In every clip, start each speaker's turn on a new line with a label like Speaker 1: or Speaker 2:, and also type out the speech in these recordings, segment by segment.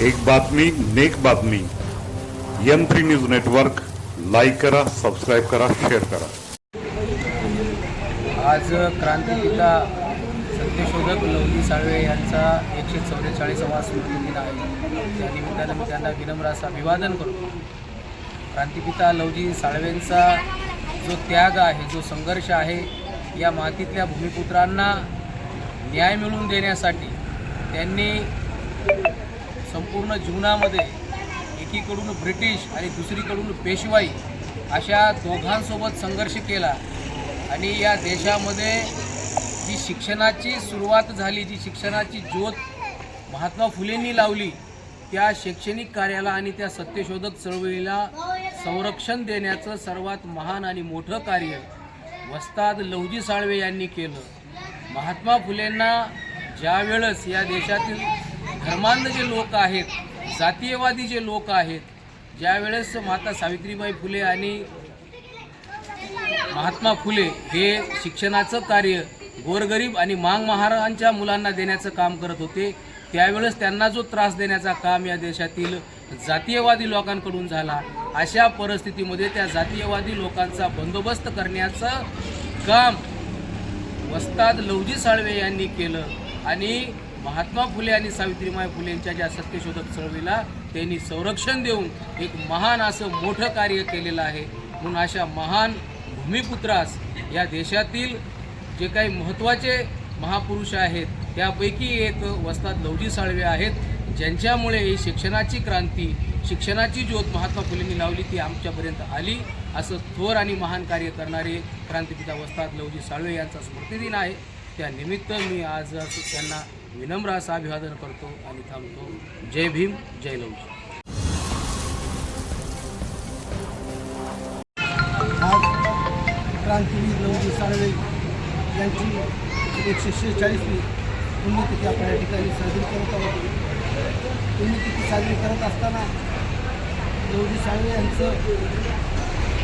Speaker 1: एक बातमी नेक बातमी. M three news network like करा सबस्क्राईब करा शेअर करा.
Speaker 2: आज क्रांतिपिता सत्यशोधक लवली साळवे यांचा एकशे चौवेचाळीसावा स्मृतिदिन आहे. त्या निमित्तानं मी त्यांना विनम्र असं अभिवादन करतो. क्रांतिपिता लवजी साळवेंचा जो त्याग आहे जो संघर्ष आहे या मातीतल्या भूमिपुत्रांना न्याय मिळवून देण्यासाठी त्यांनी संपूर्ण जीवनामध्ये एकीकडून ब्रिटिश आणि दुसरीकडून पेशवाई अशा दोघांसोबत संघर्ष केला. आणि या देशामध्ये जी शिक्षणाची सुरुवात झाली जी शिक्षणाची ज्योत महात्मा फुलेंनी लावली त्या शैक्षणिक कार्याला आणि त्या सत्यशोधक चळवळीला संरक्षण देण्याचं सर्वात महान आणि मोठं कार्य वस्ताद लवजी साळवे यांनी केलं. महात्मा फुलेंना ज्यावेळेस या देशातील धर्मांध जे लोक आहेत जातीयवादी जे लोक आहेत ज्यावेळेस माता सावित्रीबाई फुले आणि महात्मा फुले हे शिक्षणाचं कार्य गोरगरीब आणि मांग महाराजांच्या मुलांना देण्याचं काम करत होते त्यावेळेस त्यांना जो त्रास देण्याचा काम या देशातील जातीयवादी लोकांकडून झाला अशा परिस्थितीमध्ये त्या जातीयवादी लोकांचा बंदोबस्त करण्याचं काम वस्ताद लवजी साळवे यांनी केलं आणि महात्मा फुले आणि सावित्रीबाई फुलेंच्या ज्या सत्यशोधक चळवळीला त्यांनी संरक्षण देऊन एक महान असं मोठं कार्य केलेलं आहे म्हणून अशा महान भूमिपुत्रास या देशातील जे काही महत्त्वाचे महापुरुष आहेत त्यापैकी एक वस्ताद लवजी साळवे आहेत ज्यांच्यामुळे ही शिक्षणाची क्रांती शिक्षणाची ज्योत महात्मा फुलेंनी लावली ती आमच्यापर्यंत आली असं थोर आणि महान कार्य करणारे क्रांतिपिता वस्ताद लवजी साळवे यांचा स्मृतिदिन आहे. त्यानिमित्त मी आज त्यांना विनम्र असं अभिवादन करतो आणि थांबतो. जय भीम जय लवजी
Speaker 3: आज क्रांतीवीर लवजी साळवे यांची एकशे शेहेचाळीसवी पुण्यतिथी आपण या ठिकाणी साजरी करत आहोत. पुण्यतिथी साजरी करत असताना लवजी साळवे यांचं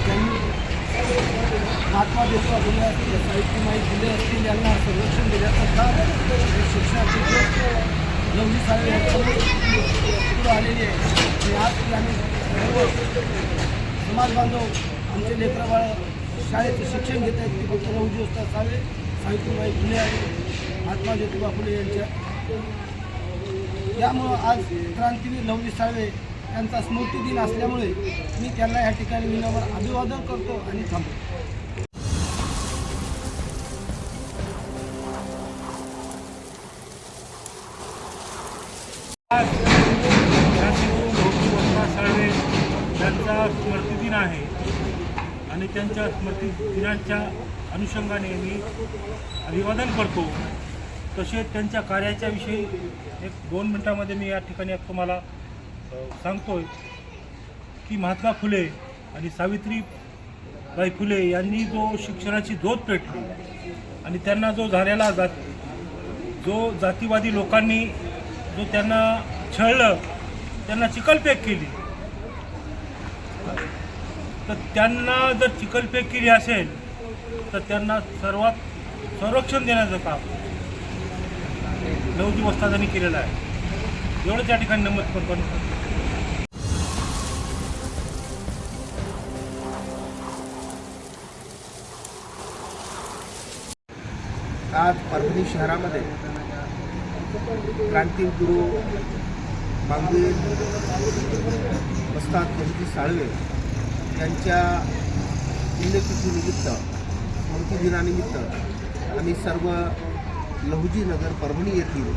Speaker 3: त्यांनी महात्मा ज्योतिबा फुले असतील सावित्रीमाई फुले असतील यांना संरक्षण देण्याचं काम हे शिक्षणाचे जे नवजी साहेब यांच्यामुळे आलेली आहे आणि आज आम्ही सर्व समाज बांधव आमचे लेकरबाळ शाळेचं शिक्षण घेत आहेत ते फक्त नवजी असतात सावे सावित्रीबाई फुले आणि महात्मा ज्योतिबा फुले यांच्या. यामुळं आज क्रांतीवीर नवजी साळवे यांचा स्मृतिदिन असल्यामुळे मी त्यांना या ठिकाणी विनावर अभिवादन करतो आणि थांबतो.
Speaker 4: त्यांचा यांचा स्मृतिदिन आहे आणि त्यांच्या स्मृतिदिनाच्या अनुषंगाने मी अभिवादन करतो. तसेच त्यांच्या कार्याच्या विषयी एक दोन मिनटामध्ये मी या ठिकाणी तुम्हाला सांगतोय की महात्मा फुले आणि सावित्रीबाई फुले यांनी जो शिक्षणाची जोत पेटली आणि त्यांना जो झालेला जात जो जातीवादी लोकांनी जो त्यांना छळलं त्यांना चिकलफेक केली. तर त्यांना जर चिकलफेक केली असेल तर त्यांना सर्वात संरक्षण देण्याचं काम नऊ दिवस त्यांनी केलेलं आहे. एवढंच या ठिकाणी नमूद करतो.
Speaker 3: आज परभणी शहरामध्ये क्रांतीगुरू मांगवीर मस्ताद जयंती साळवे यांच्या पुण्यतिथीनिमित्त स्मृतिदिनानिमित्त आम्ही सर्व लहुजीनगर परभणी येथील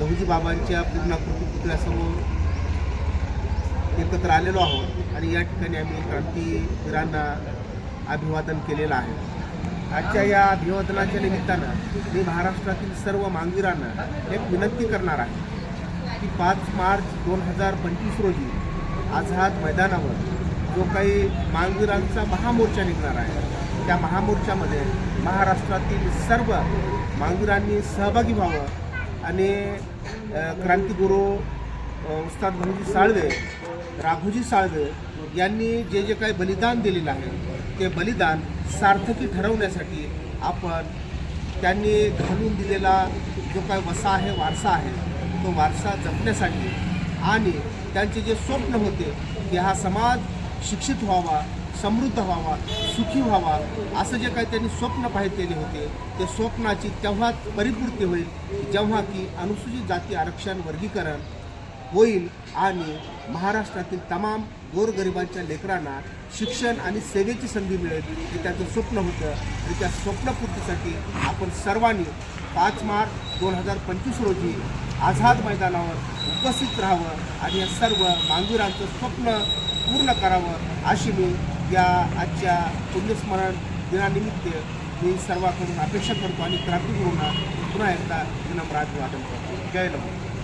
Speaker 3: लहुजी बाबांच्या पूर्णाकृती पुतळ्यासमोर एकत्र आलेलो आहोत आणि या ठिकाणी आम्ही क्रांतीवीरांना अभिवादन केलेलं आहे. आजच्या या अभिवादनाच्या निमित्तानं मी महाराष्ट्रातील सर्व मांगीरांना एक विनंती करणार आहे की पाच मार्च दोन हजार पंचवीस रोजी आझाद मैदानावर जो काही मांगीरांचा महामोर्चा निघणार आहे त्या महामोर्चामध्ये महाराष्ट्रातील सर्व मांगीरांनी सहभागी व्हावं आणि अ, क्रांतिगुरू उस्ताद भाऊजी साळवे राघोजी साळवे यांनी जे जे काही बलिदान दिलेलं आहे ते बलिदान सार्थकी ठरवण्यासाठी आपण त्यांनी घालून दिलेला जो काही वसा आहे वारसा आहे तो वारसा जपण्यासाठी आणि त्यांचे जे स्वप्न होते की हा समाज शिक्षित व्हावा समृद्ध व्हावा सुखी व्हावा असं जे काही त्यांनी स्वप्न पाहिलेले होते ते स्वप्नाची तेव्हाच परिपूर्ती होईल जेव्हा की अनुसूचित जाती आरक्षण वर्गीकरण होईल आणि महाराष्ट्रातील तमाम गोरगरिबांच्या लेकरांना शिक्षण आणि सेवेची संधी मिळेल हे त्याचं स्वप्न होतं आणि त्या स्वप्नपूर्तीसाठी आपण सर्वांनी पाच मार्च दोन हजार पंचवीस रोजी आझाद मैदानावर उपस्थित राहावं आणि या सर्व मांगवीरांचं स्वप्न पूर्ण करावं अशी मी या आजच्या पुण्यस्मरण दिनानिमित्त मी सर्वांकडून अपेक्षा करतो आणि क्रांतीगुरूंना पुन्हा एकदा विनम्र अभिवादन करतो जय लक्ष्मी